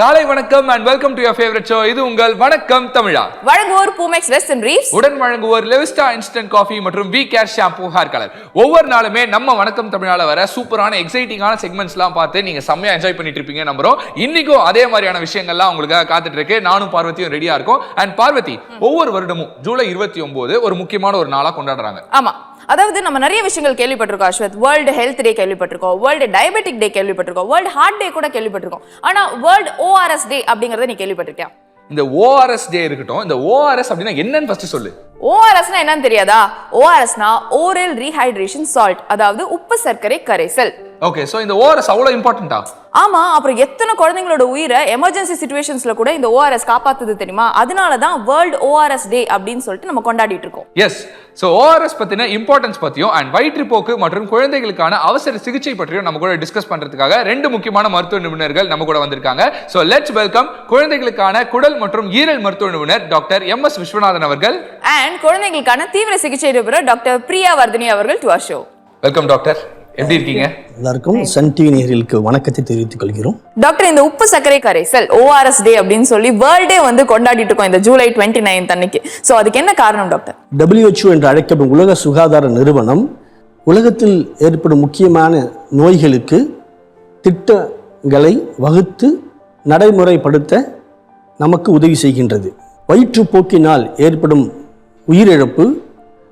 காலை வணக்கம் and welcome to your favourite show இது உங்கள் வணக்கம் தமிழா. வழங்குவோர் பூமெக்ஸ் வெஸ்ட் அண்ட் ரீவ்ஸ் உடன் வழங்குவோர் லெவிஸ்டா இன்ஸ்டன்ட் காஃபி மற்றும் V care shampoo hair colour ஒவ்வொரு நாளுமே நம்ம வணக்கம் தமிழால வர சூப்பரான எக்ஸைட்டிங்கான செக்மெண்ட்ஸ்லாம் பார்த்து நீங்க செம்மையா என்ஜாய் பண்ணிட்டு இருப்பீங்க நம்புறோம். இன்னைக்கும் அதே மாதிரியான விஷயங்கள்லாம் உங்களுக்காக காத்துட்டு இருக்கு. நானும் பார்வதியும் ரெடியா இருக்கோம். அண்ட் பார்வதி ஒவ்வொரு வருடமும் ஜூலை இருபத்தி ஒன்பது ஒரு முக்கியமான ஒரு நாளா கொண்டாடுறாங்க. ஆமா. அதாவது நம்ம நிறைய விஷயங்கள் கேள்விப்பட்டிருக்கோம் அஸ்வத். வேர்ல்டு ஹெல்த் டே கேள்விப்பட்டிருக்கோம் வேர்ல்டு டயபெட்டிக் டே கேள்விப்பட்டிருக்கோம் வேர்ல்டு ஹார்ட் டே கூட கேள்விப்பட்டிருக்கோம். ஆனா வேர்ல்டு ஓஆர்எஸ் டே அப்படிங்கறத நீ கேள்விப்பட்டிருக்கியா? இந்த ஓஆர்எஸ் டே இருக்கட்டும் இந்த ஓஆர்எஸ் அப்படின்னா என்னன்னு ஃபர்ஸ்ட் சொல்லு. ஓஆர்எஸ்னா என்னன்னு தெரியாதா? ஓஆர்எஸ்னா ஓரல் ரீஹைட்ரேஷன் சால்ட் அதாவது உப்பு சர்க்கரை கரைசல். ஓகே சோ இந்த ஓஆர்எஸ் அவ்வளவு இம்பார்ட்டண்டா ஆமா அப்புறம் எத்தனை குழந்தைங்களோட உயிரை எமர்ஜென்சி சுச்சுவேஷன்ஸ்ல கூட இந்த ஓஆர்எஸ் காப்பாத்துது தெரியுமா? அதனால தான் வேர்ல்டு ஓஆர்எஸ் டே அப்படின்னு சொல்லிட்டு நம்ம கொண்டாடிட்டு இருக்கோம். எஸ் ஸோ ஓஆர்எஸ் பத்தின இம்பார்ட்டன்ஸ் பத்தியும் அண்ட் வயிற்றுப்போக்கு மற்றும் குழந்தைகளுக்கான அவசர சிகிச்சை பற்றியும் நம்ம கூட டிஸ்கஸ் பண்றதுக்காக ரெண்டு முக்கியமான மருத்துவ நிபுணர்கள் நம்ம கூட வந்திருக்காங்க. ஸோ லெட்ஸ் வெல்கம் குழந்தைகளுக்கான குடல் மற்றும் ஈரல் மருத்துவ நிபுணர் டாக்டர் எம் எஸ் விஸ்வநாதன் அவர்கள். அண்ட் குழந்தைங்களுக்கான தீவிர சிகிச்சை நிபுணர் டாக்டர் பிரியா வர்தினி அவர்கள் டு ஷோ வெல்கம் டாக்டர் எப்படி இருக்கீங்க? எல்லாருக்கும் சன் டிவி நேயர்களுக்கு வணக்கத்தை தெரிவித்துக் கொள்கிறோம். டாக்டர் இந்த உப்பு சர்க்கரை கரைசல் ஓஆர்எஸ் டே அப்படின்னு சொல்லி வேர்ல்டே வந்து கொண்டாடிட்டு இருக்கோம் இந்த ஜூலை டுவெண்ட்டி நைன்த் அன்னைக்கு. ஸோ அதுக்கு என்ன காரணம் டாக்டர் WHO என்று அழைக்கப்படும் உலக சுகாதார நிறுவனம் உலகத்தில் ஏற்படும் முக்கியமான நோய்களுக்கு திட்டங்களை வகுத்து நடைமுறைப்படுத்த நமக்கு உதவி செய்கின்றது. வயிற்றுப்போக்கினால் ஏற்படும் உயிரிழப்பு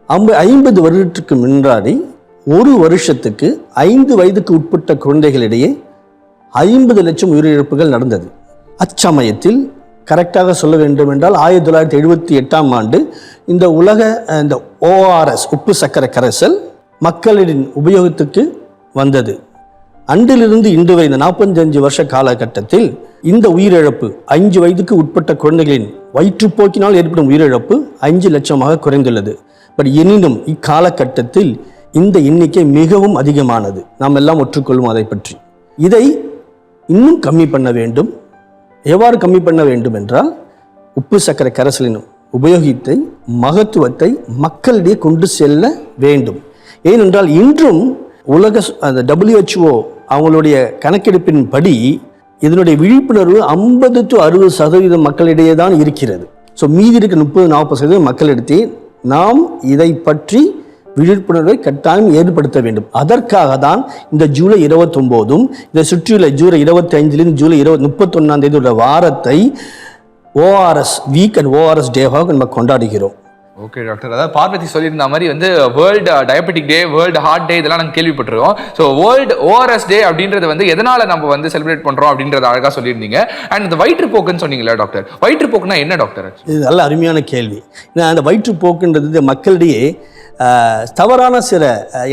ஐம்ப ஐம்பது வருடத்துக்கு முன்னாடி ஒரு வருஷத்துக்கு ஐந்து வயதுக்கு உட்பட்ட குழந்தைகளிடையே ஐம்பது லட்சம் உயிரிழப்புகள் நடந்தது. அச்சமயத்தில் கரெக்டாக சொல்ல வேண்டும் என்றால் ஆயிரத்தி தொள்ளாயிரத்தி எழுபத்தி எட்டாம் ஆண்டு இந்த உலக இந்த ஓஆர்எஸ் உப்பு சக்கர கரைசல் மக்களின் உபயோகத்துக்கு வந்தது. அன்றிலிருந்து இன்று வரை இந்த நாற்பத்தஞ்சு வருஷ காலகட்டத்தில் இந்த உயிரிழப்பு அஞ்சு வயதுக்கு உட்பட்ட குழந்தைகளின் வயிற்றுப்போக்கினால் ஏற்படும் உயிரிழப்பு அஞ்சு லட்சமாக குறைந்துள்ளது. பட் எனினும் இக்காலகட்டத்தில் இந்த எண்ணிக்கை மிகவும் அதிகமானது. நாம் எல்லாம் ஒற்றுக்கொள்வோம் அதை பற்றி. இதை இன்னும் கம்மி பண்ண வேண்டும். எவ்வாறு கம்மி பண்ண வேண்டும் என்றால் உப்பு சர்க்கரை கரைசலினும் உபயோகித்தை மகத்துவத்தை மக்களிடையே கொண்டு செல்ல வேண்டும். ஏனென்றால் இன்றும் உலக அந்த டபிள்யூஹெச்ஓ அவங்களுடைய கணக்கெடுப்பின் படி இதனுடைய விழிப்புணர்வு ஐம்பது டு அறுபது சதவீதம் மக்களிடையே தான் இருக்கிறது. ஸோ மீதி இருக்க முப்பது நாற்பது சதவீதம் மக்களிடத்தே நாம் இதை பற்றி விழிப்புணர்வை கட்டாயம் ஏற்படுத்த வேண்டும். அதற்காக தான் இந்த ஜூலை இருபத்தொம்போதும் இதை சுற்றியுள்ள ஜூலை இருபத்தி ஐந்துலேருந்து ஜூலை இருபது முப்பத்தொன்னாம் தேதி வாரத்தை ஓஆர்எஸ் வீக் அண்ட் ஓஆர்எஸ் டேவாக நம்ம கொண்டாடுகிறோம். ஓகே டாக்டர் அதாவது பார்வதி சொல்லியிருந்த மாதிரி வந்து world diabetic day world heart day இதெல்லாம் நாங்கள் கேள்விப்பட்டிருக்கோம். ஸோ வேர்ல்டு ஓஆர்எஸ் டே அப்படின்றது வந்து எதனால நம்ம வந்து செலிப்ரேட் பண்ணுறோம் அப்படின்றத அழகாக சொல்லியிருந்தீங்க. அண்ட் இந்த வயிற்றுப்போக்குன்னு சொன்னீங்களா டாக்டர் வயிற்றுப்போக்குனா என்ன டாக்டர் இது நல்ல அருமையான கேள்வி. ஏன்னா அந்த வயிற்றுப்போக்குன்றது மக்களிடையே தவறான சில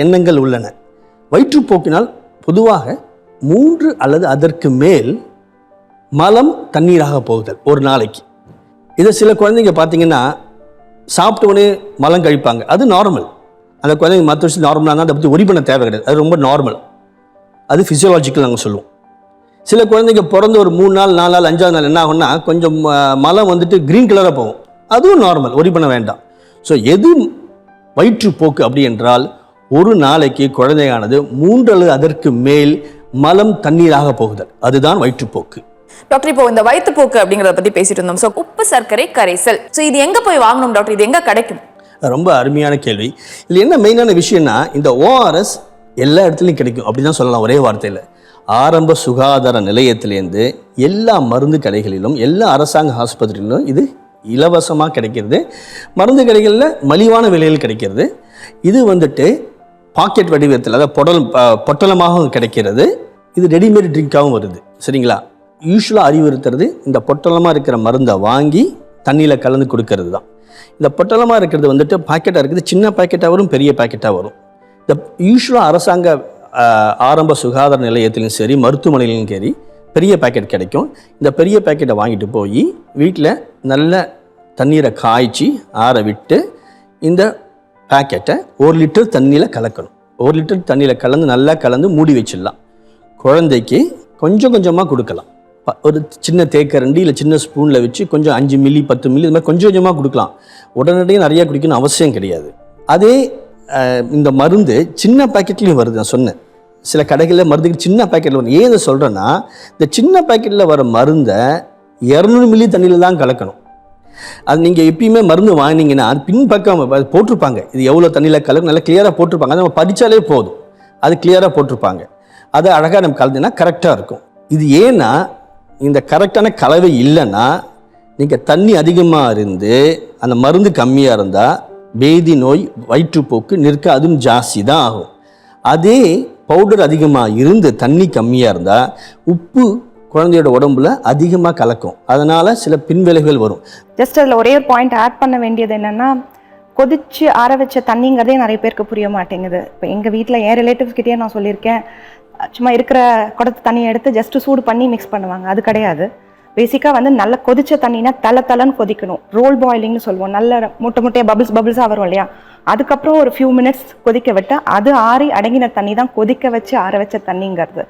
எண்ணங்கள் உள்ளன. வயிற்றுப்போக்கினால் பொதுவாக மூன்று அல்லது அதற்கு மேல் மலம் தண்ணீராக போகுதல் ஒரு நாளைக்கு. இதை சில குழந்தைங்க பார்த்தீங்கன்னா சாப்பிட்டவுடனே மலம் கழிப்பாங்க. அது நார்மல் அந்த குழந்தைங்க மற்ற விஷயம் நார்மலாக இருந்தால் அதை பற்றி ஒரி பண்ண தேவை கிடையாது. அது ரொம்ப நார்மல் அது ஃபிசியோலாஜிக்கல் நாங்கள் சொல்லுவோம். சில குழந்தைங்க பிறந்த ஒரு மூணு நாள் நாலு நாள் அஞ்சாவது நாள் என்ன ஆகும்னா கொஞ்சம் மலம் வந்துட்டு க்ரீன் கலராக போகும். அதுவும் நார்மல் ஒரி பண்ண வேண்டாம். ஸோ எது வயிற்றுப்போக்கு அப்படி என்றால் ஒரு நாளைக்கு குழந்தையானது மூன்று அல்லது அதற்கு மேல் மலம் தண்ணீராக போகுதல். அதுதான் வயிற்றுப்போக்கு. டாக்டர் இப்போ இந்த வயிற்றுப்போக்கு அப்படிங்கிறத பத்தி பேசிட்டு இருந்தோம். ஸோ உப்பு சர்க்கரை கரைசல். ஸோ இது எங்க போய் வாங்கணும் டாக்டர் இது எங்க கிடைக்கும்? ரொம்ப அருமையான கேள்வி. இதில் என்ன மெயினான விஷயம்னா இந்த ஓஆர்எஸ் எல்லா இடத்துலையும் கிடைக்கும். அப்படி தான் சொல்லலாம் ஒரே வார்த்தையில். ஆரம்ப சுகாதார நிலையத்திலேருந்து எல்லா மருந்து கடைகளிலும் எல்லா அரசாங்க ஆஸ்பத்திரிகளிலும் இது இலவசமாக கிடைக்கிறது. மருந்து கடைகளில் மலிவான விலையில் கிடைக்கிறது. இது வந்துட்டு பாக்கெட் வடிவத்தில் அதாவது பொடல் பொட்டலமாகவும் கிடைக்கிறது. இது ரெடிமேட் ட்ரிங்காகவும் வருது. சரிங்களா? யூஸ்வலாக அறிவுறுத்துறது இந்த பொட்டலமாக இருக்கிற மருந்தை வாங்கி தண்ணியில் கலந்து கொடுக்கறது தான் இந்த பொட்டலமாக இருக்கிறது வந்துட்டு பாக்கெட்டாக இருக்குது. சின்ன பாக்கெட்டாக வரும் பெரிய பாக்கெட்டாக வரும். இந்த யூஸ்வலாக அரசாங்க ஆரம்ப சுகாதார நிலையத்திலும் சரி மருத்துவமனையிலும் சரி பெரிய பாக்கெட் கிடைக்கும். இந்த பெரிய பாக்கெட்டை வாங்கிட்டு போய் வீட்டில் நல்ல தண்ணீரை காய்ச்சி ஆற விட்டு இந்த பாக்கெட்டை ஒரு லிட்டர் தண்ணியில் கலக்கணும். ஒரு லிட்டர் தண்ணியில் கலந்து நல்லா கலந்து மூடி வச்சிடலாம். குழந்தைக்கு கொஞ்சம் கொஞ்சமாக கொடுக்கலாம். ஒரு சின்ன தேக்கரண்டி இல்லை சின்ன ஸ்பூனில் வச்சு கொஞ்சம் அஞ்சு மில்லி பத்து மில்லி இது மாதிரி கொஞ்சம் கொஞ்சமாக கொடுக்கலாம். உடனடியாக நிறையா குடிக்கணும் அவசியம் கிடையாது. அதே இந்த மருந்து சின்ன பாக்கெட்லேயும் வருது நான் சொன்னேன். சில கடைகளில் மருந்துக்கு சின்ன பாக்கெட்டில் வரும். ஏன் இதை சொல்கிறேன்னா இந்த சின்ன பாக்கெட்டில் வர மருந்தை இரநூறு மில்லி தண்ணியில் தான் கலக்கணும். அது நீங்கள் எப்பயுமே மருந்து வாங்கினீங்கன்னா அது பின்பக்கம் போட்டிருப்பாங்க. இது எவ்வளோ தண்ணியில் கலக்கும் நல்லா கிளியராக போட்டிருப்பாங்க. அது நம்ம படித்தாலே போதும். அது கிளியராக போட்டிருப்பாங்க. அதை அழகாக நம்ம கலந்துன்னா கரெக்டாக இருக்கும். இது ஏன்னா இந்த கரெக்டான கலவை இல்லைன்னா நீங்கள் தண்ணி அதிகமாக இருந்து அந்த மருந்து கம்மியாக இருந்தால் பேதி நோய் வயிற்றுப்போக்கு நிற்க அதுவும் ஜாஸ்தி தான் ஆகும். அதே பவுடர் அதிகமாக இருந்து தண்ணி கம்மியாக இருந்தால் உப்பு குழந்தையோட உடம்புல அதிகமாக கலக்கும். அதனால் சில பின்விளைவுகள் வரும். ஜஸ்ட் அதில் ஒரே ஒரு பாயிண்ட் ஆட் பண்ண வேண்டியது என்னென்னா கொதிச்சு ஆற வச்ச தண்ணிங்கிறதே நிறைய பேருக்கு புரிய மாட்டேங்குது. இப்போ எங்கள் வீட்டில் என் ரிலேட்டிவ்ஸ் கிட்டேயே நான் சொல்லியிருக்கேன் சும்மா இருக்கிற குடத்து தண்ணியை எடுத்து ஜஸ்ட் சூடு பண்ணி மிக்ஸ் பண்ணுவாங்க. அது கிடையாது. பேசிக்காக வந்து நல்ல கொதிச்ச தண்ணினா தலை தலைன்னு கொதிக்கணும். ரோல் பாயிலிங்னு சொல்லுவோம். நல்ல முட்டை முட்டையாக பபிள்ஸ் பபிள்ஸாக வரும் இல்லையா? அதுக்கப்புறம் ஒரு ஃபியூ மினிட்ஸ் கொதிக்க விட்டு அது ஆறி அடங்கின தண்ணி தான் கொதிக்க வச்சு ஆற வச்ச தண்ணிங்கிறது.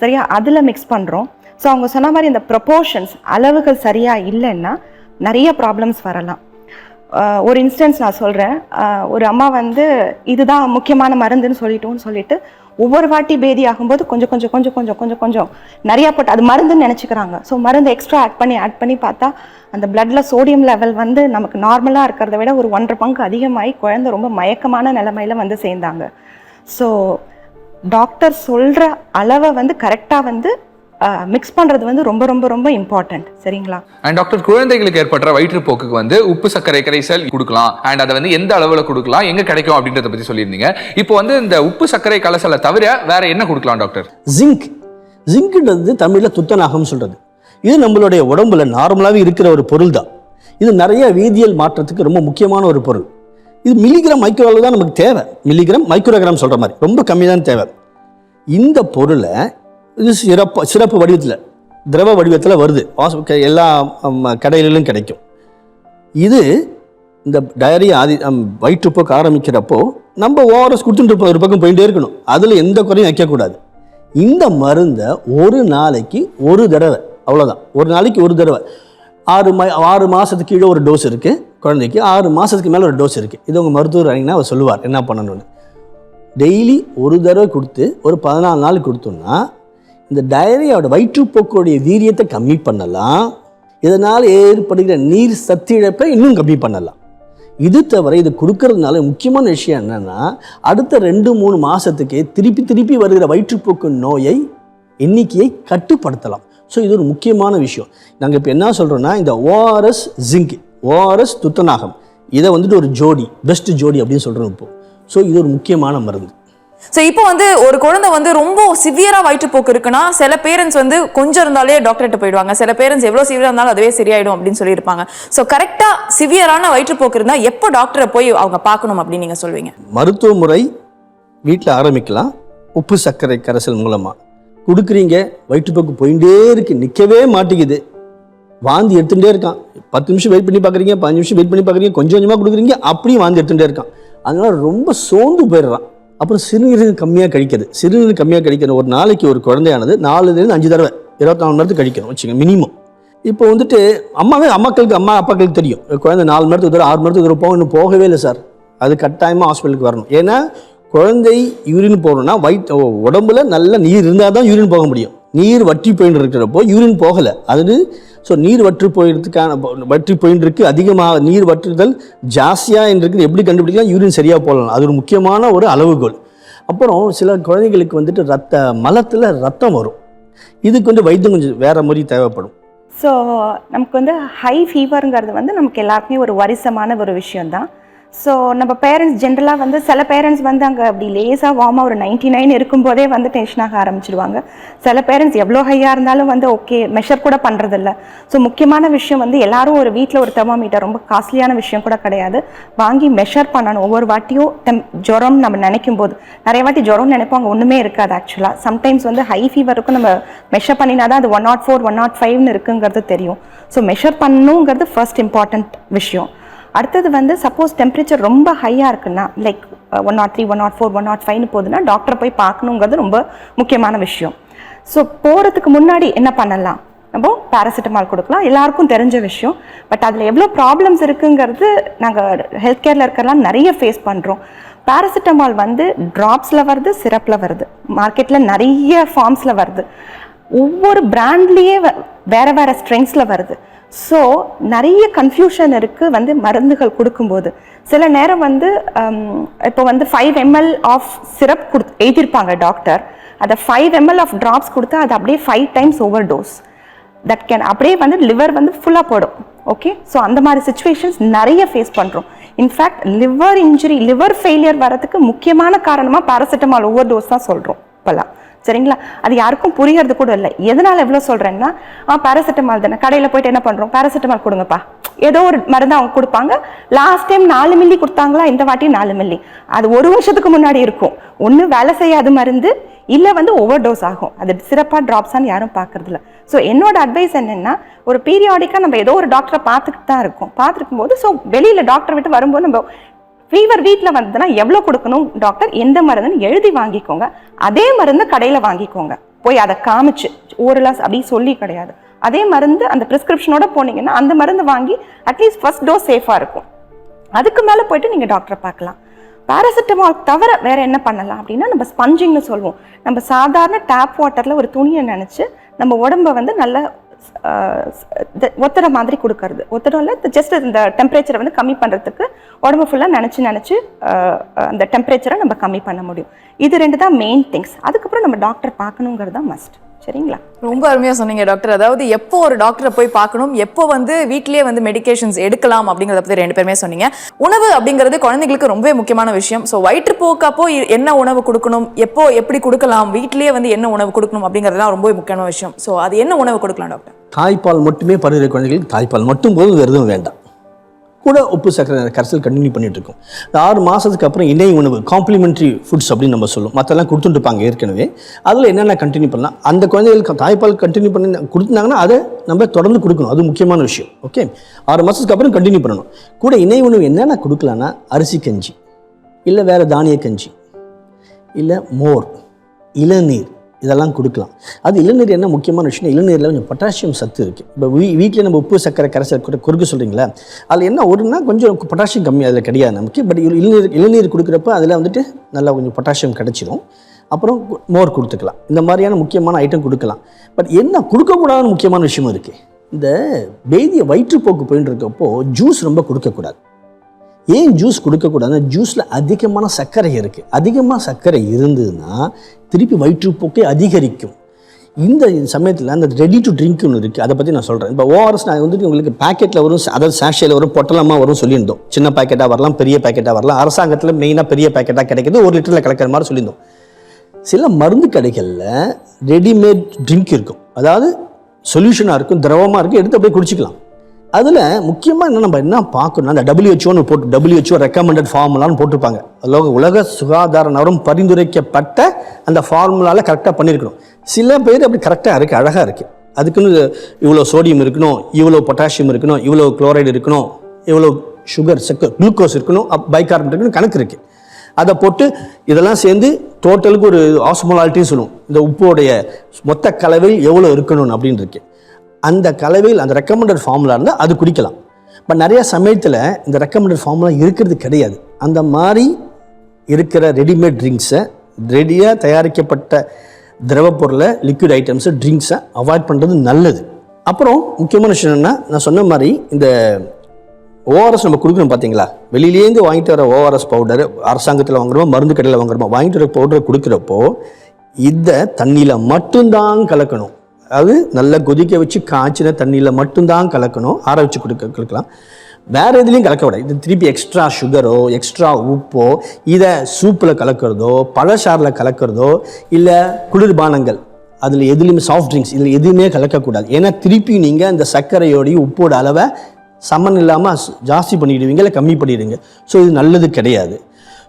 சரியா? அதில் மிக்ஸ் பண்ணுறோம் ஸோ அவங்க சொன்ன மாதிரி இந்த ப்ரொபோர்ஷன்ஸ் அளவுகள் சரியாக இல்லைன்னா நிறைய ப்ராப்ளம்ஸ் வரலாம். ஒரு இன்ஸ்டன்ஸ் நான் சொல்கிறேன் ஒரு அம்மா வந்து இதுதான் முக்கியமான மருந்துன்னு சொல்லிட்டோன்னு சொல்லிட்டு ஒவ்வொரு வாட்டி பேதி ஆகும்போது கொஞ்சம் கொஞ்சம் கொஞ்சம் கொஞ்சம் கொஞ்சம் கொஞ்சம் நிறையா போட்டு அது மருந்துன்னு நினச்சிக்கிறாங்க. ஸோ மருந்து எக்ஸ்ட்ரா ஆட் பண்ணி ஆட் பண்ணி பார்த்தா அந்த பிளட்ல சோடியம் லெவல் வந்து நமக்கு நார்மலாக இருக்கிறத விட ஒரு ஒன்றரை பங்கு அதிகமாகி குழந்தை ரொம்ப மயக்கமான நிலமையில வந்து சேர்ந்தாங்க. ஸோ டாக்டர் சொல்கிற அளவை வந்து கரெக்டாக வந்து மிக்ஸ் பண்ணுறது வந்து ரொம்ப ரொம்ப ரொம்ப இம்பார்ட்டண்ட் சரிங்களா? அண்ட் டாக்டர் குழந்தைகளுக்கு ஏற்பட்ட வயிற்றுப்போக்குக்கு வந்து உப்பு சர்க்கரை கரைசல் கொடுக்கலாம். அண்ட் அதை வந்து எந்த அளவுல கொடுக்கலாம்? எங்க கிடைக்கும் அப்படின்றத பத்தி சொல்லியிருந்தீங்க. இப்போ வந்து இந்த உப்பு சர்க்கரை கலசலை தவிர வேற என்ன கொடுக்கலாம் டாக்டர் ஜிங்க் ஜிங்க்ன்றது தமிழில் துத்தநாகம் சொல்கிறது இது நம்மளுடைய உடம்புல நார்மலாகவே இருக்கிற ஒரு பொருள் தான் இது நிறைய வேதியியல் மாற்றத்துக்கு ரொம்ப முக்கியமான ஒரு பொருள். இது மில்லிகிராம் மைக்ரோவில் தான் நமக்கு தேவை. மில்லிகிராம் மைக்ரோகிராம் சொல்கிற மாதிரி. ரொம்ப கம்மி தான் தேவை. இந்த பொருளை இது சிறப்பு சிறப்பு வடிவத்தில் திரவ வடிவத்தில் வருது. க- எல்லா ம், கடைகளிலும் கிடைக்கும். இது இந்த டயரி ஆதி வயிற்றுப்போக்கு ஆரம்பிக்கிறப்போ நம்ம ஓஆர்எஸ் கொடுத்துட்டு ஒரு பக்கம் போயிட்டே இருக்கணும். அதில் எந்த குறையும் வைக்கக்கூடாது இந்த மருந்தை ஒரு நாளைக்கு ஒரு தடவை அவ்வளோதான் ஒரு நாளைக்கு ஒரு தடவை. ஆறு மா ஆறு மாதத்துக்கு கீழே ஒரு டோஸ் இருக்குது குழந்தைக்கு ஆறு மாதத்துக்கு மேலே ஒரு டோஸ் இருக்குது இது உங்கள் மருத்துவர் அணிங்கன்னா அவர் சொல்லுவார். என்ன பண்ணணும்னு. டெய்லி ஒரு தடவை கொடுத்து ஒரு பதினாலு நாள் கொடுத்தோம்னா இந்த டயரியாவோட வயிற்றுப்போக்குடைய வீரியத்தை கம்மி பண்ணலாம். இதனால் ஏற்படுகிற நீர் சத்திழப்பை இன்னும் கம்மி பண்ணலாம். இது தவிர இது கொடுக்கறதுனால முக்கியமான விஷயம் என்னென்னா அடுத்த ரெண்டு மூணு மாதத்துக்கு திருப்பி திருப்பி வருகிற வயிற்றுப்போக்கு நோயை எண்ணிக்கையை கட்டுப்படுத்தலாம். ஸோ இது ஒரு முக்கியமான விஷயம். நாங்கள் இப்போ என்ன சொல்கிறோன்னா இந்த ஓஆர்எஸ் ஜிங்க் ஓஆர்எஸ் துத்தநாகம் இதை வந்துட்டு ஒரு ஜோடி பெஸ்ட் ஜோடி அப்படின்னு சொல்கிறோம் இப்போது ஸோ இது ஒரு முக்கியமான மருந்து. ஸோ இப்போ வந்து ஒரு குழந்தை வந்து ரொம்ப சிவியராக வயிற்றுப்போக்கு இருக்குன்னா சில பேரண்ட்ஸ் வந்து கொஞ்சம் இருந்தாலே டாக்டர்கிட்ட போயிடுவாங்க. சில பேரண்ட்ஸ் எவ்வளோ சிவியராக இருந்தாலும் அதுவே சரியாயிடும் அப்படின்னு சொல்லியிருப்பாங்க. ஸோ கரெக்டாக சிவியரான வயிற்றுப்போக்கு இருந்தால் எப்போ டாக்டரை போய் அவங்க பார்க்கணும் அப்படின்னு நீங்கள் சொல்வீங்க? மருத்துவ முறை வீட்டில் ஆரம்பிக்கலாம். உப்பு சர்க்கரை கரைசல் மூலமாக கொடுக்குறீங்க வயிற்றுப்போக்கு போயிட்டே இருக்கு. நிற்கவே மாட்டேங்குது. வாந்தி எடுத்துகிட்டே இருக்கான். பத்து நிமிஷம் வெயிட் பண்ணி பார்க்குறீங்க பதினஞ்சு நிமிஷம் வெயிட் பண்ணி பார்க்குறீங்க கொஞ்சம் கொஞ்சமாக கொடுக்குறீங்க அப்படியும் வாந்தி எடுத்துகிட்டே இருக்கான். அதனால் ரொம்ப சோர்ந்து போயிடுறான். அப்புறம் சிறுநீரகம் கம்மியாக கழிக்கிறது. சிறுநீரக கம்மியாக கழிக்கிற ஒரு நாளைக்கு ஒரு குழந்தையானது நாலுலேருந்து அஞ்சு தடவை இருபத்தாலு மணி நேரத்துக்கு கழிக்கணும் வச்சுங்க மினிமம் இப்போ வந்துட்டு அம்மாவே அம்மாக்களுக்கு அம்மா அப்பாக்களுக்கு தெரியும். குழந்தை நாலு மணி நேரத்துக்கு தூரம் ஆறு மணி நேரத்துக்கு போக இன்னும் போகவே இல்லை சார். அது கட்டாயமாக ஹாஸ்பிட்டலுக்கு வரணும். ஏன்னா குழந்தை யூரின் போகணும்னா வயிட் உடம்புல நல்ல நீர் இருந்தால் தான் யூரின் போக முடியும். நீர் வற்றி போயின்னு இருக்கிறப்போ யூரின் போகலை. அது ஸோ நீர் வற்று போயிடுறதுக்கான வற்றி போயின்னு இருக்கு அதிகமாக நீர் வற்றுதல் ஜாஸ்தியாக இருக்குது எப்படி கண்டுபிடிக்கலாம்? யூரின் சரியாக போடலாம். அது ஒரு முக்கியமான ஒரு அளவுகோல். அப்புறம் சில குழந்தைகளுக்கு வந்துட்டு ரத்த மலத்தில் ரத்தம் வரும். இதுக்கு வந்து வைத்தியம் கொஞ்சம் வேறு மாதிரி தேவைப்படும். ஸோ நமக்கு வந்து ஹை ஃபீவருங்கிறது வந்து நமக்கு எல்லாருக்குமே ஒரு வரிசமான ஒரு விஷயம்தான். ஸோ நம்ம பேரண்ட்ஸ் ஜென்ரலாக வந்து சில பேரண்ட்ஸ் வந்து அங்கே அப்படி லேசாக வார்மாக ஒரு நைன்டி நைன் இருக்கும்போதே வந்து டென்ஷனாக ஆரம்பிச்சிடுவாங்க சில பேரண்ட்ஸ் எவ்வளோ ஹையாக இருந்தாலும் வந்து ஓகே மெஷர் கூட பண்ணுறதில்ல ஸோ முக்கியமான விஷயம் வந்து எல்லாரும் ஒரு வீட்டில் ஒரு தெர்மாமீட்டர் ரொம்ப காஸ்ட்லியான விஷயம் கூட கிடையாது. வாங்கி மெஷர் பண்ணணும். ஒவ்வொரு வாட்டியும் டெம் ஜுரம் நம்ம நினைக்கும் போது நிறைய வாட்டி ஜுரம் நினைப்போம். ஒன்றுமே இருக்காது ஆக்சுவலாக சம்டைம்ஸ் வந்து ஹை ஃபீவருக்கும் நம்ம மெஷர் பண்ணினா தான் அது one naught four one naught ஃபைவ்னு இருக்குங்கிறது தெரியும். ஸோ மெஷர் பண்ணணுங்கிறது ஃபர்ஸ்ட் இம்பார்ட்டண்ட் விஷயம். அடுத்தது வந்து சப்போஸ் டெம்பரேச்சர் ரொம்ப ஹையாக இருக்குன்னா like one naught three one naught four one naught ஃபைவ்னு போகுதுன்னா டாக்டரை போய் பார்க்கணுங்கிறது ரொம்ப முக்கியமான விஷயம். ஸோ போகிறதுக்கு முன்னாடி என்ன பண்ணலாம்? நம்ம பேராசிட்டமால் கொடுக்கலாம். எல்லாருக்கும் தெரிஞ்ச விஷயம். பட் அதில் எவ்வளோ ப்ராப்ளம்ஸ் இருக்குங்கிறது நாங்கள் ஹெல்த் கேரில் இருக்கிறலாம் நிறைய ஃபேஸ் பண்ணுறோம் பேராசிட்டமால் வந்து ட்ராப்ஸில் வருது சிரப்பில் வருது. மார்க்கெட்டில் நிறைய ஃபார்ம்ஸில் வருது. ஒவ்வொரு பிராண்ட்லேயே வேறு வேறு ஸ்ட்ரெங்ஸில் வருது. ஸோ நிறைய கன்ஃபியூஷன் இருக்குது வந்து மருந்துகள் கொடுக்கும்போது. சில நேரம் வந்து இப்போ வந்து ஃபைவ் எம்எல் ஆஃப் சிரப் கொடு எழுதியிருப்பாங்க டாக்டர் அதை ஃபைவ் எம்எல் ஆஃப் ட்ராப்ஸ் கொடுத்தா அது அப்படியே five times over dose that can அப்படியே வந்து லிவர் வந்து ஃபுல்லாக போடும். ஓகே ஸோ அந்த மாதிரி சுச்சுவேஷன்ஸ் நிறைய ஃபேஸ் பண்ணுறோம் in fact liver injury liver failure வரதுக்கு முக்கியமான காரணமாக பேராசிட்டமால் ஓவர் டோஸ் தான் சொல்கிறோம் இப்போல்லாம் சரிங்களா? அது யாருக்கும் புரியறது கூட இல்லை. எதனால் எவ்வளோ சொல்கிறேன்னா ஆ பேராசிட்டமால் தானே. கடையில் போயிட்டு என்ன பண்ணுறோம் பேராசிட்டமால் கொடுங்கப்பா. ஏதோ ஒரு மருந்து அவங்க கொடுப்பாங்க. லாஸ்ட் டைம் நாலு மில்லி கொடுத்தாங்களா? இந்த வாட்டி நாலு மில்லி அது ஒரு வருஷத்துக்கு முன்னாடி இருக்கும். ஒன்று வேலை செய்யாத மருந்து இல்லை வந்து ஓவர் டோஸ் ஆகும். அது சிறப்பாக ட்ராப்ஸான்னு யாரும் பார்க்கறதில்ல ஸோ என்னோட அட்வைஸ் என்னென்னா ஒரு பீரியாடிக்காக நம்ம ஏதோ ஒரு டாக்டரை பார்த்துக்கிட்டு தான் இருக்கோம். பார்த்துருக்கும் போது ஸோ வெளியில் டாக்டர் விட்டு வரும்போது நம்ம ஃபீவர் வீட்டில் வந்ததுன்னா எவ்வளோ கொடுக்கணும் டாக்டர் எந்த மருந்துன்னு எழுதி வாங்கிக்கோங்க. அதே மருந்து கடையில் வாங்கிக்கோங்க. போய் அதை காமிச்சு. ஓரலாஸ் அப்படி சொல்லி கிடையாது. அதே மருந்து அந்த ப்ரிஸ்கிரிப்ஷனோட போனீங்கன்னா அந்த மருந்து வாங்கி அட்லீஸ்ட் ஃபர்ஸ்ட் டோஸ் சேஃபாக இருக்கும். அதுக்கு மேலே போயிட்டு நீங்கள் டாக்டரை பார்க்கலாம். பேராசிட்டமால் தவிர வேறு என்ன பண்ணலாம் அப்படின்னா நம்ம ஸ்பஞ்சிங்னு சொல்லுவோம். நம்ம சாதாரண டேப் வாட்டரில் ஒரு துணியை நினச்சி நம்ம உடம்ப வந்து நல்லா ஒத்தடை மாதிரி கொடுக்கறது. ஒத்தடம்ல ஜஸ்ட் இந்த டெம்பரேச்சரை வந்து கம்மி பண்ணுறதுக்கு உடம்பு ஃபுல்லாக நினச்சி நினச்சி அந்த டெம்பரேச்சரை நம்ம கம்மி பண்ண முடியும். இது ரெண்டு தான் மெயின் திங்ஸ் அதுக்கப்புறம் நம்ம டாக்டர் பார்க்கணுங்கிறது தான் மஸ்ட் சரிங்களா? ரொம்ப அருமையா சொன்னீங்க டாக்டர். அதாவது எப்போ ஒரு டாக்டரை போய் பார்க்கணும் எப்போ வந்து வீட்லயே வந்து மெடிகேஷன்ஸ் எடுக்கலாம் அப்படிங்கறத பத்தி ரெண்டு பேருமே சொன்னீங்க. உணவு அப்படிங்கிறது குழந்தைங்களுக்கு ரொம்பவே முக்கியமான விஷயம். ஸோ வயிற்றுப்போக்கப்போ என்ன உணவு கொடுக்கணும் எப்போ எப்படி கொடுக்கலாம் வீட்லயே வந்து என்ன உணவு கொடுக்கணும் அப்படிங்கிறதுலாம் ரொம்பவே முக்கியமான விஷயம். ஸோ அது என்ன உணவு கொடுக்கலாம் டாக்டர்? தாய்ப்பால் மட்டுமே பருகிற குழந்தைகளுக்கு தாய்ப்பால் மட்டும் போதும் வேறு எதுவும் வேண்டாம். கூட உப்பு சக்கரை கரைசல் கண்டினியூ பண்ணிட்டு இருக்கும் இந்த ஆறு மாதத்துக்கு அப்புறம் இணை உணவு காம்ப்ளிமெண்ட்ரி ஃபுட்ஸ் அப்படின்னு நம்ம சொல்லுவோம். மற்றெல்லாம் கொடுத்துட்டுப்பாங்க ஏற்கனவே. அதில் என்னென்ன கண்டினியூ பண்ணலாம்? அந்த குழந்தைகளுக்கு தாய்ப்பால் கண்டினியூ பண்ணி கொடுத்துனாங்கன்னா அதை நம்ம தொடர்ந்து கொடுக்கணும். அது முக்கியமான விஷயம். ஓகே ஆறு மாதத்துக்கு அப்புறம் கண்டினியூ பண்ணணும். கூட இணை உணவு என்னென்ன கொடுக்கலான்னா அரிசி கஞ்சி இல்லை வேறு தானிய கஞ்சி இல்லை மோர் இளநீர் இதெல்லாம் கொடுக்கலாம். அது இளநீர் என்ன முக்கியமான விஷயம் இளநீரில் கொஞ்சம் பொட்டாசியம் சத்து இருக்குது இப்போ வீ வீட்டில் நம்ம உப்பு சக்கரை கரைசல் கூட குறுக்க சொல்கிறீங்களா அதில் என்ன ஒருனா கொஞ்சம் பொட்டாசியம் கம்மி அதில் கிடையாது நமக்கு. பட் இளநீர் இளநீர் கொடுக்குறப்ப அதில் வந்துட்டு நல்லா கொஞ்சம் பொட்டாசியம் கிடச்சிரும். அப்புறம் மோர் கொடுத்துக்கலாம். இந்த மாதிரியான முக்கியமான ஐட்டம் கொடுக்கலாம். பட் என்ன கொடுக்கக்கூடாதுன்னு முக்கியமான விஷயமும் இருக்குது இந்த பேதிய வயிற்றுப்போக்கு போயின்னு இருக்கப்போ ஜூஸ் ரொம்ப கொடுக்கக்கூடாது. ஏன் ஜூஸ் கொடுக்கக்கூடாதுன்னா ஜூஸில் அதிகமான சர்க்கரை இருக்குது அதிகமாக சர்க்கரை இருந்ததுன்னா திருப்பி வயிற்றுப்போக்கை அதிகரிக்கும். இந்த சமயத்தில் அந்த ரெடி டு ட்ரிங்க் ஒன்று இருக்குது அதை பற்றி நான் சொல்கிறேன் இப்போ ஓஆர்எஸ் நான் வந்துட்டு உங்களுக்கு பேக்கெட்டில் வரும் அதாவது சாஷையில் வரும் பொட்டலமாக வரும் சொல்லியிருந்தோம். சின்ன பேக்கெட்டாக வரலாம் பெரிய பேக்கெட்டாக வரலாம். அரசாங்கத்தில் மெயினாக பெரிய பேக்கெட்டாக கிடைக்கிறது ஒரு லிட்டரில் கலக்கிற மாதிரி சொல்லியிருந்தோம். சில மருந்து கடைகளில் ரெடிமேட் ட்ரிங்க் இருக்கும். அதாவது சொல்யூஷனாக இருக்கும் திரவமாக இருக்கும். எடுத்து அப்படியே குடிச்சிக்கலாம். அதில் முக்கியமாக என்ன நம்ம என்ன பார்க்கணும் அந்த டபிள்யூஹெச்ஓன்னு போட்டு டபிள்யூஹெச்ஓ ரெக்கமெண்டட் ஃபார்முலான்னு போட்டிருப்பாங்க. உலக உலக சுகாதார நபரும் பரிந்துரைக்கப்பட்ட அந்த ஃபார்முலாவில் கரெக்டாக பண்ணியிருக்கணும். சில பேர் அப்படி கரெக்டாக இருக்குது அழகாக இருக்குது அதுக்குன்னு இவ்வளோ சோடியம் இருக்கணும் இவ்வளோ பொட்டாசியம் இருக்கணும் இவ்வளோ குளோரைடு இருக்கணும் இவ்வளோ சுகர் செக்கு குளுக்கோஸ் இருக்கணும் பைகார்பன் இருக்கணும் கணக்கு இருக்குது அதை போட்டு இதெல்லாம் சேர்ந்து டோட்டலுக்கு ஒரு ஆஸ்மோலாலிட்டின்னு சொல்லுவோம். இந்த உப்போடைய மொத்த கலவையில் எவ்வளோ இருக்கணும் அப்படின்னு இருக்குது அந்த கலவையில் அந்த ரெக்கமெண்டட் ஃபார்முலா இருந்தால் அது குடிக்கலாம். பட் நிறைய சமயத்தில் இந்த ரெக்கமெண்டட் ஃபார்முலா இருக்கிறது கிடையாது. அந்த மாதிரி இருக்கிற ரெடிமேட் ட்ரிங்க்ஸை ரெடியாக தயாரிக்கப்பட்ட திரவ பொருளை லிக்விட் ஐட்டம்ஸை ட்ரிங்க்ஸை அவாய்ட் பண்ணுறது நல்லது. அப்புறம் முக்கியமான விஷயம் என்னென்னா நான் சொன்ன மாதிரி இந்த ஓஆர்எஸ் நம்ம கொடுக்கணும் பார்த்தீங்களா வெளியிலேருந்து வாங்கிட்டு வர ஓஆர்எஸ் பவுடர் அரசாங்கத்தில் வாங்குறோமோ மருந்து கடையில் வாங்குறோமோ வாங்கிட்டு வர பவுடரை கொடுக்குறப்போ இதை தண்ணியில் மட்டும்தான் கலக்கணும். அதாவது நல்லா கொதிக்க வச்சு காய்ச்சின தண்ணியில் மட்டும்தான் கலக்கணும். ஆற வச்சு கொடுக்க கொடுக்கலாம் வேறு எதுலேயும் கலக்க விடாது இது திருப்பி எக்ஸ்ட்ரா சுகரோ எக்ஸ்ட்ரா உப்போ இதை சூப்பில் கலக்கிறதோ பழசாரில் கலக்கிறதோ இல்லை குளிர்பானங்கள் அதில் எதுலேயுமே சாஃப்ட் ட்ரிங்க்ஸ் இதில் எதுவுமே கலக்கக்கூடாது ஏன்னா திருப்பி நீங்கள் அந்த சர்க்கரையோடையும் உப்போட அளவை சமன் இல்லாமல் ஜாஸ்தி பண்ணிடுவீங்க இல்லை கம்மி பண்ணிடுவீங்க. ஸோ இது நல்லது கிடையாது.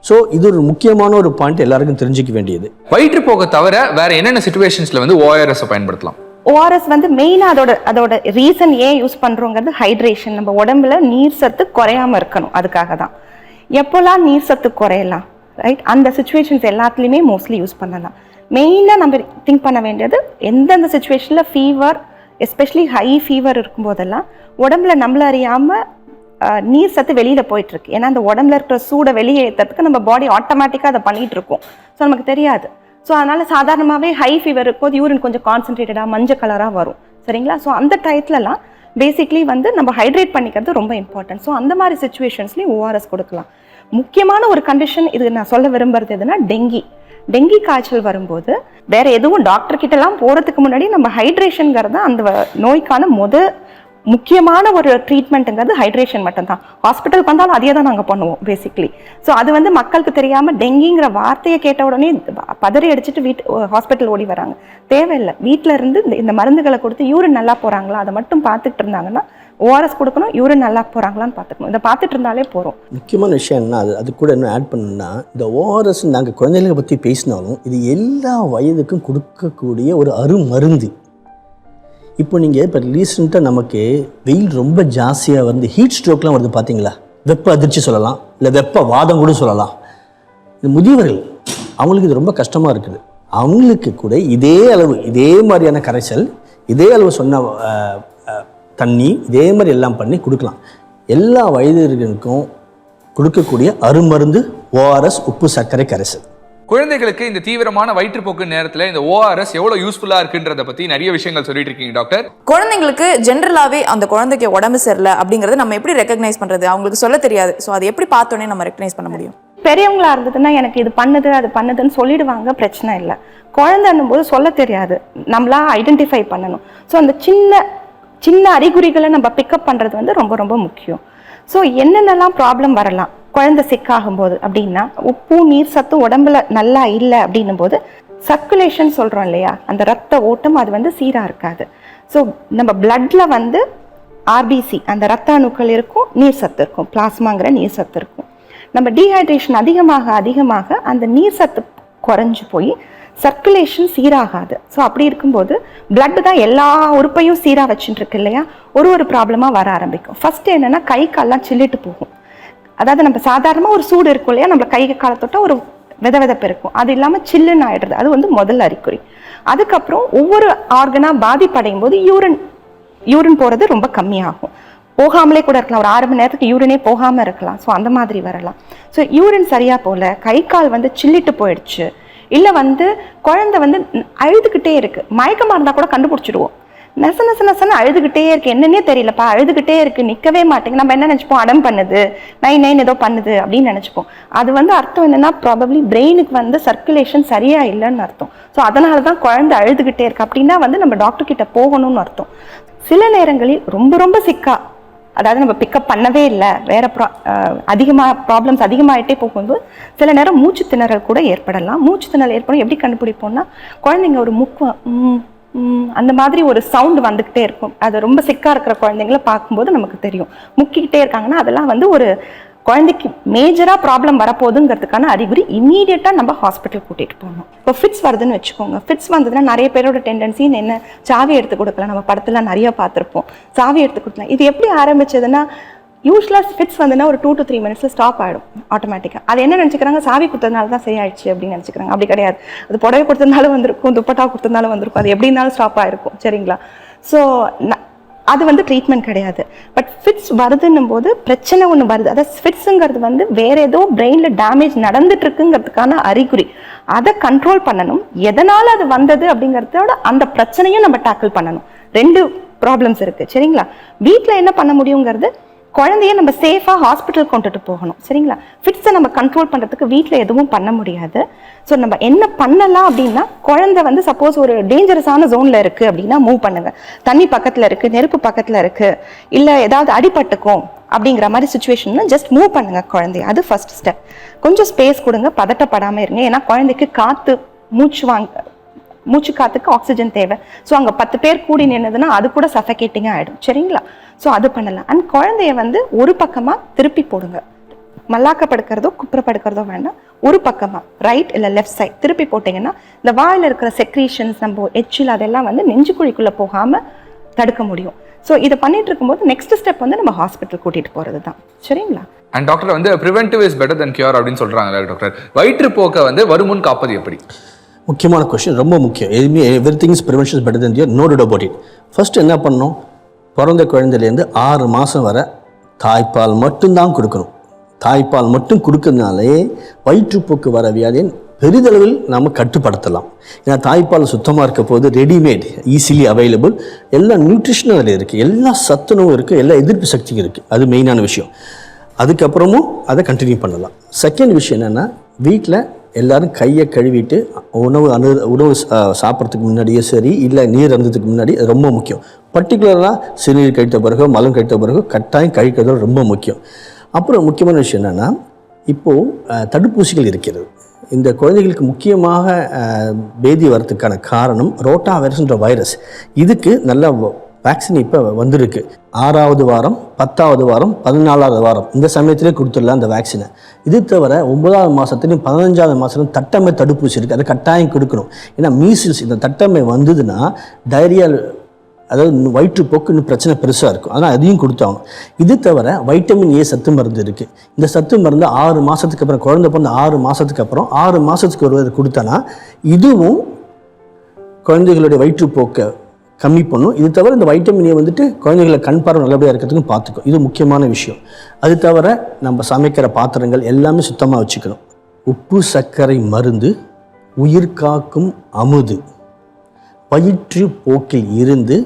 ஸோ இது ஒரு முக்கியமான ஒரு பாயிண்ட் எல்லாருக்கும் தெரிஞ்சுக்க வேண்டியது. வயிற்றுப்போக்கை தவிர வேற என்னென்ன சுச்சுவேஷன்ஸ்ல வந்து ஓஆர்எஸ் பயன்படுத்தலாம்? ஓஆர்எஸ் வந்து மெயினாக அதோட அதோட ரீசன் ஏன் யூஸ் பண்ணுறோங்கிறது ஹைட்ரேஷன் நம்ம உடம்புல நீர் சத்து குறையாம இருக்கணும். அதுக்காக தான். எப்போல்லாம் நீர் சத்து குறையலாம்? ரைட் அந்த சுச்சுவேஷன்ஸ் எல்லாத்துலேயுமே மோஸ்ட்லி யூஸ் பண்ணலாம். மெயினாக நம்ம திங்க் பண்ண வேண்டியது எந்தெந்த சுச்சுவேஷனில் ஃபீவர் எஸ்பெஷலி ஹை ஃபீவர் இருக்கும்போதெல்லாம் உடம்புல நம்மள அறியாமல் நீர் சத்து வெளியில் போயிட்டுருக்கு. ஏன்னா அந்த உடம்புல இருக்கிற சூடை வெளியேற்றதுக்கு நம்ம பாடி ஆட்டோமேட்டிக்காக அதை பண்ணிகிட்டு இருக்கோம் ஸோ நமக்கு தெரியாது. ஸோ அதனால் சாதாரணமாகவே ஹை ஃபீவர் இருக்கும் யூரின் கொஞ்சம் கான்சென்ட்ரேட்டடாக மஞ்சள் கலராக வரும். சரிங்களா? ஸோ அந்த டயத்துலலாம் பேசிக்லி வந்து நம்ம ஹைட்ரேட் பண்ணிக்கிறது ரொம்ப இம்பார்ட்டன்ட் ஸோ அந்த மாதிரி சுச்சுவேஷன்ஸ்லேயும் ஓஆர்எஸ் கொடுக்கலாம். முக்கியமான ஒரு கண்டிஷன் இது நான் சொல்ல விரும்புறது எதுனா டெங்கி டெங்கி காய்ச்சல் வரும்போது வேற எதுவும் டாக்டர் கிட்டலாம் போகிறதுக்கு முன்னாடி நம்ம ஹைட்ரேஷனுங்கிறது அந்த வ- நோய்க்கான முத முக்கியமான ஒரு ட்ரீட்மெண்ட்டுங்கிறது ஹைட்ரேஷன் மட்டும்தான். ஹாஸ்பிட்டலுக்கு வந்தாலும் அதே தான் நாங்கள் பண்ணுவோம் பேசிக்லி ஸோ அது வந்து மக்களுக்கு தெரியாமல் டெங்கிங்கிற வார்த்தையை கேட்ட உடனே பதறி அடிச்சுட்டு வீட்டு ஹாஸ்பிட்டல் ஓடி வராங்க. தேவையில்லை. வீட்டில் இருந்து இந்த- இந்த மருந்துகளை கொடுத்து யூரின் நல்லா போகிறாங்களா அதை மட்டும் பார்த்துட்டு இருந்தாங்கன்னா ஓஆர்எஸ் கொடுக்கணும் யூரின் நல்லா போகிறாங்களான்னு பார்த்துக்கணும். இதை பார்த்துட்டு இருந்தாலே போகிறோம் முக்கியமான விஷயம் என்ன? அது அது கூட என்ன ஆட் பண்ணணும்னா இந்த ஓஆர்எஸ் நாங்கள் குழந்தைகளை பற்றி பேசினாலும் இது எல்லா வயதுக்கும் கொடுக்கக்கூடிய ஒரு அருமருந்து. இப்போ நீங்கள் இப்போ ரீசெண்டாக நமக்கு வெயில் ரொம்ப ஜாஸ்தியாக வந்து ஹீட் ஸ்ட்ரோக்லாம் வருது பார்த்தீங்களா வெப்ப அதிர்ச்சி சொல்லலாம். இல்லை வெப்ப வாதம் கூட சொல்லலாம். இது முதியவர்கள் அவங்களுக்கு இது ரொம்ப கஷ்டமாக இருக்குது. அவங்களுக்கு கூட இதே அளவு இதே மாதிரியான கரைசல் இதே அளவு சொன்ன தண்ணி இதே மாதிரி எல்லாம் பண்ணி கொடுக்கலாம். எல்லா வயதினருக்கும் கொடுக்கக்கூடிய அருமருந்து ஓஆர்எஸ் உப்பு சர்க்கரை கரைசல். குழந்தைகளுக்கு இந்த தீவிரமான வயிற்றுப்போக்கு நேரத்துல இந்த ஓஆர்எஸ் எவ்வளவு யூஸ்ஃபுல்லா இருக்குன்றத பத்தி நிறைய விஷயங்கள் சொல்லிட்டு இருக்கீங்க டாக்டர் குழந்தைங்களுக்கு ஜென்ரலாவே அந்த குழந்தைக்கு உடம்பு சரியில்லை அப்படிங்கறத நம்ம எப்படி ரெக்கக்னைஸ் பண்றது? அவங்களுக்கு சொல்ல தெரியாது. ஸோ அதை எப்படி பார்த்தோன்னே நம்ம ரெக்கக்னைஸ் பண்ண முடியும்? பெரியவங்களா இருந்ததுன்னா எனக்கு இது பண்ணுது அது பண்ணுதுன்னு சொல்லிடுவாங்க பிரச்சனை இல்லை. குழந்தைன்னும் போது சொல்ல தெரியாது. நம்மளா ஐடென்டிஃபை பண்ணணும். ஸோ அந்த சின்ன சின்ன அறிகுறிகளை நம்ம பிக்கப் பண்றது வந்து ரொம்ப ரொம்ப முக்கியம். ஸோ என்னென்னலாம் ப்ராப்ளம் வரலாம்? குழந்தை சிக்காகும் போது அப்படின்னா உப்பு நீர் சத்து உடம்புல நல்லா இல்லை அப்படின்னும் போது சர்க்குலேஷன் சொல்கிறோம் இல்லையா? அந்த ரத்த ஓட்டம் அது வந்து சீராக இருக்காது. ஸோ நம்ம பிளட்டில் வந்து ஆர்பிசி அந்த ரத்த அணுக்கள் இருக்கும் நீர் சத்து இருக்கும். பிளாஸ்மாங்கிற நீர் சத்து இருக்கும். நம்ம டீஹைட்ரேஷன் அதிகமாக அதிகமாக அந்த நீர் சத்து குறைஞ்சி போய் சர்க்குலேஷன் சீராகாது. ஸோ அப்படி இருக்கும்போது பிளட் தான் எல்லா உறுப்பையும் சீராக வச்சுட்டு இருக்கு இல்லையா? ஒரு ஒரு ப்ராப்ளமாக வர ஆரம்பிக்கும். ஃபஸ்ட்டு என்னென்னா கை கால்லாம் சில்லிட்டு போகும். அதாவது நம்ம சாதாரணமாக ஒரு சூடு இருக்கும் இல்லையா? நம்ம கை காலை தொட்டால் ஒரு வித விதப்பு இருக்கும். அது இல்லாமல் சில்லுன்னு ஆயிடுறது. அது வந்து முதல் அறிகுறி. அதுக்கப்புறம் ஒவ்வொரு ஆர்கனாக பாதிப்படையும் போது யூரின் யூரின் போகிறது ரொம்ப கம்மியாகும். போகாமலே கூட இருக்கலாம். ஒரு ஆறு மணி நேரத்துக்கு யூரினே போகாமல் இருக்கலாம். ஸோ அந்த மாதிரி வரலாம். ஸோ யூரின் சரியாக போகல. கை கால் வந்து சில்லிட்டு போயிடுச்சு. இல்லை வந்து குழந்தை வந்து அழுதுகிட்டே இருக்கு. மயக்கமாக இருந்தால் கூட கண்டுபிடிச்சிடுவோம். நெச நெச நெசன்னு அழுதுகிட்டே இருக்கு. என்னன்னே தெரியலப்பா. அழுதுகிட்டே இருக்கு. நிற்கவே மாட்டேங்க நம்ம என்ன நினச்சிப்போம்? அடம் பண்ணுது. நைன் நைன் ஏதோ பண்ணுது அப்படின்னு நினச்சிப்போம். அது வந்து அர்த்தம் என்னன்னா ப்ராபப்ளி பிரெயினுக்கு வந்து சர்க்குலேஷன் சரியா இல்லைன்னு அர்த்தம். ஸோ அதனால தான் குழந்தை அழுதுகிட்டே இருக்கு. அப்படின்னா வந்து நம்ம டாக்டர் கிட்ட போகணும்னு அர்த்தம். சில நேரங்களில் ரொம்ப ரொம்ப சிக்கா அதாவது நம்ம பிக்கப் பண்ணவே இல்லை. வேற ப்ரா அதிகமாக ப்ராப்ளம்ஸ் அதிகமாகிட்டே போகும்போது சில நேரம் மூச்சு திணறல் கூட ஏற்படலாம். மூச்சு திணறல் ஏற்படும். எப்படி கண்டுபிடிப்போம்னா குழந்தைங்க ஒரு முக்கு அந்த மாதிரி ஒரு சவுண்ட் வந்துக்கிட்டே இருக்கும். அது ரொம்ப சிக்காக இருக்கிற குழந்தைங்கள பார்க்கும்போது நமக்கு தெரியும். முக்கிக்கிட்டே இருக்காங்கன்னா அதெல்லாம் வந்து ஒரு குழந்தைக்கு மேஜராக ப்ராப்ளம் வரப்போகுதுங்கிறதுக்கான அறிகுறி இம்மீடியட்டாக நம்ம ஹாஸ்பிட்டல் கூட்டிகிட்டு போகணும். இப்போ ஃபிட்ஸ் வருதுன்னு வச்சுக்கோங்க. ஃபிட்ஸ் வந்ததுன்னா நிறைய பேரோட டெண்டன்சி என்ன? சாவி எடுத்து கொடுக்கலாம். நம்ம படத்தில் நிறைய பார்த்துருப்போம். சாவி எடுத்து கொடுக்கலாம். இது எப்படி ஆரம்பிச்சதுன்னா யூஸ்வலாக ஃபிட்ஸ் வந்துன்னா ஒரு டூ டு த்ரீ மினிட்ஸில் ஸ்டாப் ஆகிடும் ஆட்டோமேட்டிக்காக அது என்ன நினச்சிக்கிறாங்க? சாவி கொடுத்ததுனால தான் சரியாயிடுச்சு அப்படின்னு நினச்சிக்கிறாங்க. அப்படி கிடையாது. அது புடவை கொடுத்ததுனால வந்திருக்கும் துப்பட்டா கொடுத்ததுனால வந்திருக்கும். அது எப்படினாலும் ஸ்டாப் ஆகிருக்கும் சரிங்களா? ஸோ அது வந்து ட்ரீட்மெண்ட் கிடையாது. பட் ஃபிட்ஸ் வருதுன்னும் போது பிரச்சனை ஒன்று வருது. அதாவது ஃபிட்ஸுங்கிறது வந்து வேற ஏதோ பிரெயினில் டேமேஜ் நடந்துட்டு இருக்குங்கிறதுக்கான அறிகுறி. அதை கண்ட்ரோல் பண்ணணும். எதனால் அது வந்தது அப்படிங்கிறதோட அந்த பிரச்சனையும் நம்ம டேக்கிள் பண்ணணும். ரெண்டு ப்ராப்ளம்ஸ் இருக்குது சரிங்களா? வீட்டில் என்ன பண்ண முடியுங்கிறது குழந்தைய நம்ம சேஃபாக ஹாஸ்பிட்டல் கொண்டுட்டு போகணும். சரிங்களா? ஃபிட்ஸை நம்ம கண்ட்ரோல் பண்ணுறதுக்கு வீட்டில் எதுவும் பண்ண முடியாது. ஸோ நம்ம என்ன பண்ணலாம் அப்படின்னா குழந்தை வந்து சப்போஸ் ஒரு டேஞ்சரஸான ஜோனில் இருக்குது அப்படின்னா மூவ் பண்ணுங்க. தண்ணி பக்கத்தில் இருக்குது நெருப்பு பக்கத்தில் இருக்குது இல்லை ஏதாவது அடிபட்டுக்கும் அப்படிங்கிற மாதிரி சுச்சுவேஷன்னா ஜஸ்ட் மூவ் பண்ணுங்க குழந்தைய. அது ஃபர்ஸ்ட் ஸ்டெப் கொஞ்சம் ஸ்பேஸ் கொடுங்க பதட்டப்படாமல் இருங்க. ஏன்னா குழந்தைக்கு காற்று மூச்சு வாங்க மூச்சு காற்றுக்கு ஆக்சிஜன் தேவை. ஸோ அங்கே பத்து பேர் கூடி நின்னதுன்னா அது கூட சஃபகேட்டிங்காக ஆகிடும் சரிங்களா? ஸோ அது பண்ணலாம். அண்ட் குழந்தைய வந்து ஒரு பக்கமாக திருப்பி போடுங்க. மல்லாக்க படுக்கிறதோ குப்புற படுக்கிறதோ வேண்டாம் ஒரு பக்கமாக ரைட் இல்லை லெஃப்ட் சைட் திருப்பி போட்டிங்கன்னா இந்த வாயில் இருக்கிற செக்ரீஷன்ஸ் நம்ம எச்சில் அதெல்லாம் வந்து நெஞ்சுக்குழிக்குள்ளே போகாமல் தடுக்க முடியும். ஸோ இதை பண்ணிட்டு இருக்கும்போது நெக்ஸ்ட் ஸ்டெப் வந்து நம்ம ஹாஸ்பிட்டல் கூட்டிகிட்டு போகிறது தான். சரிங்களா? அண்ட் டாக்டர் வந்து preventive is better than cure அப்படின்னு சொல்கிறாங்க டாக்டர். வயிற்றுப்போக்கை வந்து வருமுன் காப்பது எப்படி? முக்கியமான கொஷின் ரொம்ப முக்கியம். எதுவுமே everything is prevention better than cure no doubt about it first என்ன பண்ணணும்? பிறந்த குழந்தையிலேருந்து ஆறு மாதம் வர தாய்ப்பால் மட்டும்தான் கொடுக்கணும். தாய்ப்பால் மட்டும் கொடுக்கறதுனாலே வயிற்றுப்போக்கு வர வியாதியை பெரிதளவில் நாம் கட்டுப்படுத்தலாம். ஏன்னா தாய்ப்பால் சுத்தமாக இருக்க போது ரெடிமேட் ஈஸிலி அவைலபிள் எல்லா நியூட்ரிஷனும் அதில் இருக்குது எல்லா சத்துணவும் இருக்குது எல்லா எதிர்ப்பு சக்தியும் இருக்குது அது மெயினான விஷயம். அதுக்கப்புறமும் அதை கண்டினியூ பண்ணலாம். செகண்ட் விஷயம் என்னென்னா வீட்டில் எல்லாரும் கையை கழுவிட்டு உணவு அணு உணவு சா- சாப்பிட்றதுக்கு முன்னாடியே சரி இல்லை நீர் அருந்ததுக்கு முன்னாடி அது ரொம்ப முக்கியம். பர்டிகுலராக சிறுநீர் கழித்த பிறகு மலம் கழித்த பிறகு கட்டாயம் கழிக்கிறது ரொம்ப முக்கியம். அப்புறம் முக்கியமான விஷயம் என்னென்னா இப்போது தடுப்பூசிகள் இருக்கிறது. இந்த குழந்தைகளுக்கு முக்கியமாக பேதி வரத்துக்கான காரணம் ரோட்டா வைரஸ்ன்ற வைரஸ். இதுக்கு நல்ல வேக்சின் இப்போ வந்திருக்கு. ஆறாவது வாரம் பத்தாவது வாரம் பதினாலாவது வாரம். இந்த சமயத்திலே கொடுத்துடலாம் அந்த வேக்சினை இது தவிர ஒன்பதாவது மாதத்துலையும் பதினஞ்சாவது மாதத்துலையும் தட்டமை தடுப்பூசி இருக்குது அதை கட்டாயம் கொடுக்கணும். ஏன்னா மீசில்ஸ் இந்த தட்டமை வந்ததுன்னா டைரியா அதாவது வயிற்றுப்போக்கு இன்னும் பிரச்சனை பெருசாக இருக்கும். ஆனால் அதையும் கொடுத்தாங்க இது தவிர வைட்டமின் ஏ சத்து மருந்து இருக்குது இந்த சத்து மருந்து ஆறு மாதத்துக்கு அப்புறம் குழந்தை பிறந்த ஆறு மாதத்துக்கு அப்புறம் ஆறு மாதத்துக்கு ஒரு கொடுத்தனா இதுவும் குழந்தைகளுடைய வயிற்றுப்போக்கை கம்மி பண்ணும். இது தவிர இந்த வைட்டமின் ஏ வந்துட்டு குழந்தைகளை கண் பார்வை நல்லபடியாக இருக்கிறதுக்கும் பார்த்துக்கும். இது முக்கியமான விஷயம். அது தவிர நம்ம சமைக்கிற பாத்திரங்கள் எல்லாமே சுத்தமாக வச்சுக்கணும். உப்பு சர்க்கரை மருந்து உயிர் காக்கும் அமுது. வயிற்று போக்கில் இருந்து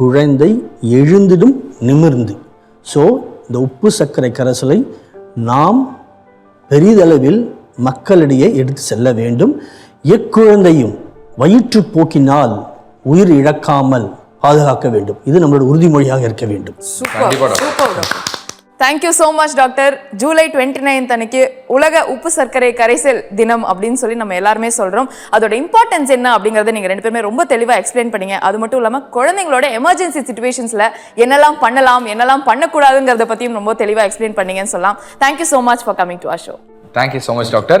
குழந்தை எழுந்திடும் நிமிர்ந்து. ஸோ இந்த உப்பு சர்க்கரை கரைசலை நாம் பெரிதளவில் மக்களிடையே எடுத்து செல்ல வேண்டும். எக்குழந்தையும் வயிற்றுப்போக்கினால் உயிர் இழக்காமல் பாதுகாக்க வேண்டும். இது நம்மளோட உறுதிமொழியாக இருக்க வேண்டும். Thank you so much doctor. July twenty ninth அன்னைக்கு உலக உப்பு சர்க்கரை கரைசல் தினம் அப்படின்னு சொல்லி நம்ம எல்லாருமே சொல்றோம். அதோட இம்பார்ட்டன்ஸ் என்ன அப்படிங்கறத நீங்க ரெண்டு பேருமே ரொம்ப தெளிவா எக்ஸ்பிளைன் பண்ணீங்க. அது மட்டும் இல்லாம குழந்தைங்களோட எமர்ஜென்சி சுச்சுவேஷன்ஸ்ல என்னெல்லாம் பண்ணலாம் என்னெல்லாம் பண்ணக்கூடாதுங்கிறத பத்தியும் ரொம்ப தெளிவா எக்ஸ்பிளைன் பண்ணீங்கன்னு சொல்லலாம். Thank you so much for coming to a show thank you so much doctor.